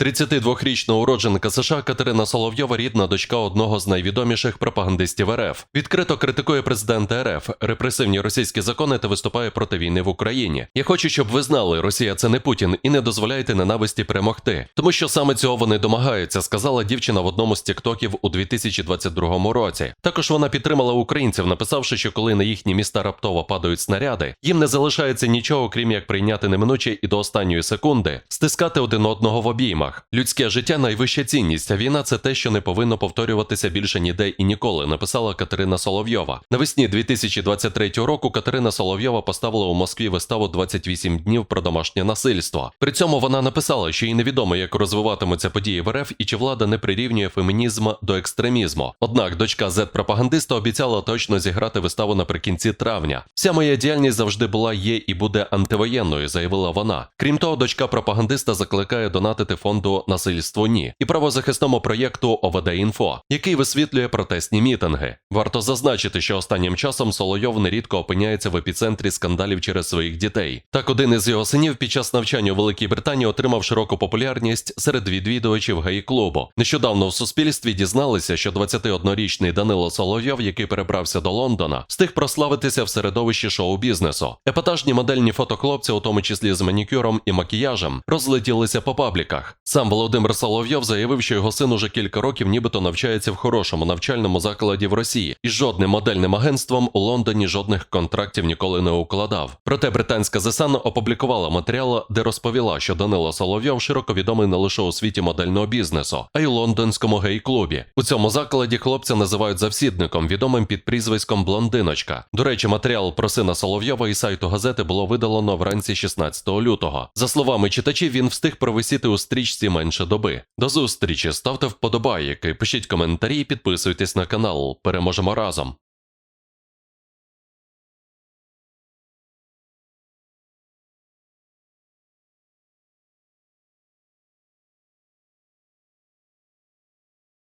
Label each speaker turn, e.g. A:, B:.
A: 32-річна уродженка США Катерина Соловйова, рідна дочка одного з найвідоміших пропагандистів РФ, відкрито критикує президента РФ, репресивні російські закони та виступає проти війни в Україні. Я хочу, щоб ви знали, Росія це не Путін, і не дозволяйте ненависті перемогти, тому що саме цього вони домагаються, сказала дівчина в одному з тіктоків у 2022 році. Також вона підтримала українців, написавши, що коли на їхні міста раптово падають снаряди, їм не залишається нічого, крім як прийняти неминуче і до останньої секунди стискати один одного в обіймах. Людське життя найвища цінність, а війна це те, що не повинно повторюватися більше ніде і ніколи, написала Катерина Соловйова. Навесні 2023 року Катерина Соловйова поставила у Москві виставу 28 днів про домашнє насильство. При цьому вона написала, що їй невідомо, як розвиватимуться події в РФ і чи влада не прирівнює фемінізм до екстремізму. Однак дочка Z-пропагандиста обіцяла точно зіграти виставу наприкінці травня. Вся моя діяльність завжди була, є і буде антивоєнною, заявила вона. Крім того, дочка пропагандиста закликає донатити фонду насильство ні і правозахисному проєкту ОВД Інфо, який висвітлює протестні мітинги. Варто зазначити, що останнім часом Солойов нерідко опиняється в епіцентрі скандалів через своїх дітей. Так, один із його синів під час навчання у Великій Британії отримав широку популярність серед відвідувачів гаї-клубу. Нещодавно в суспільстві дізналися, що 21-річний Данило Соловйов, який перебрався до Лондона, встиг прославитися в середовищі шоу-бізнесу. Епатажні модельні фото хлопця, у тому числі з манікюром і макіяжем, розлетілися по пабліках. Сам Володимир Соловйов заявив, що його син уже кілька років нібито навчається в хорошому навчальному закладі в Росії, і жодним модельним агентством у Лондоні жодних контрактів ніколи не укладав. Проте британська The опублікувала матеріал, де розповіла, що Данило Соловйов широко відомий не лише у світі модельного бізнесу, а й у лондонському гей-клубі. У цьому закладі хлопця називають завсідником, відомим під прізвиськом Блондиночка. До речі, матеріал про сина Соловйова із сайту газети було видалено вранці 16 лютого. За словами читачів, він встиг провисіти у стрічці менше доби. До зустрічі, ставте вподобайки, пишіть коментарі, і підписуйтесь на канал. Переможемо разом.